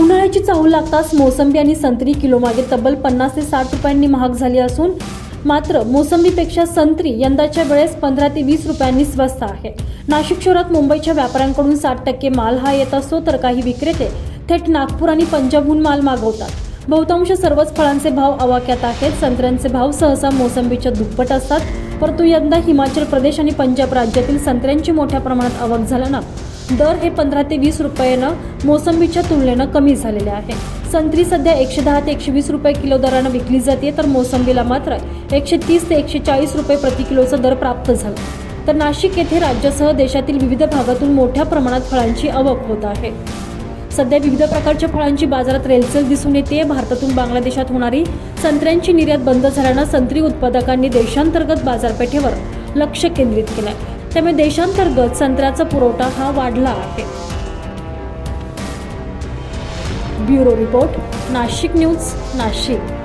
उन्हाळ्याची चाहू लागताच मोसंबी आणि संत्री किलोमागे तब्बल पन्नास ते साठ रुपयांनी महाग झाली असून मात्र मोसंबीपेक्षा संत्री यंदाच्या वेळेस पंधरा ते वीस रुपयांनी स्वस्त आहे. नाशिक शहरात मुंबईच्या व्यापाऱ्यांकडून साठ टक्के माल हा येत असतो तर काही विक्रेते थेट नागपूर आणि पंजाबहून माल मागवतात. बहुतांश सर्वच फळांचे भाव आवाक्यात आहेत. संत्र्यांचे भाव सहसा मोसंबीच्या दुप्पट असतात. परंतु यंदा हिमाचल प्रदेश आणि पंजाब राज्यातील संत्र्यांची मोठ्या प्रमाणात आवक झाल्यानं दर हे पंधरा ते वीस रुपयानं मोसंबीच्या तुलनेनं कमी झालेले आहे. संत्री सध्या एकशे दहा ते एकशे वीस रुपये किलो दरानं विकली जाते तर मोसंबीला मात्र एकशे तीस ते एकशे चाळीस रुपये प्रति किलोचा दर प्राप्त झाला. तर नाशिक येथे राज्यासह देशातील विविध भागातून मोठ्या प्रमाणात फळांची आवक होत आहे. सध्या विविध प्रकारच्या फळांची बाजारात रेलचेल दिसून येते. भारतातून बांगलादेशात होणारी संत्र्यांची निर्यात बंद झाल्यानं संत्री उत्पादकांनी देशांतर्गत बाजारपेठेवर लक्ष केंद्रित केलंय. त्यामुळे देशांतर्गत संत्र्याचा पुरवठा हा वाढला आहे. Bureau report Nashik news Nashik.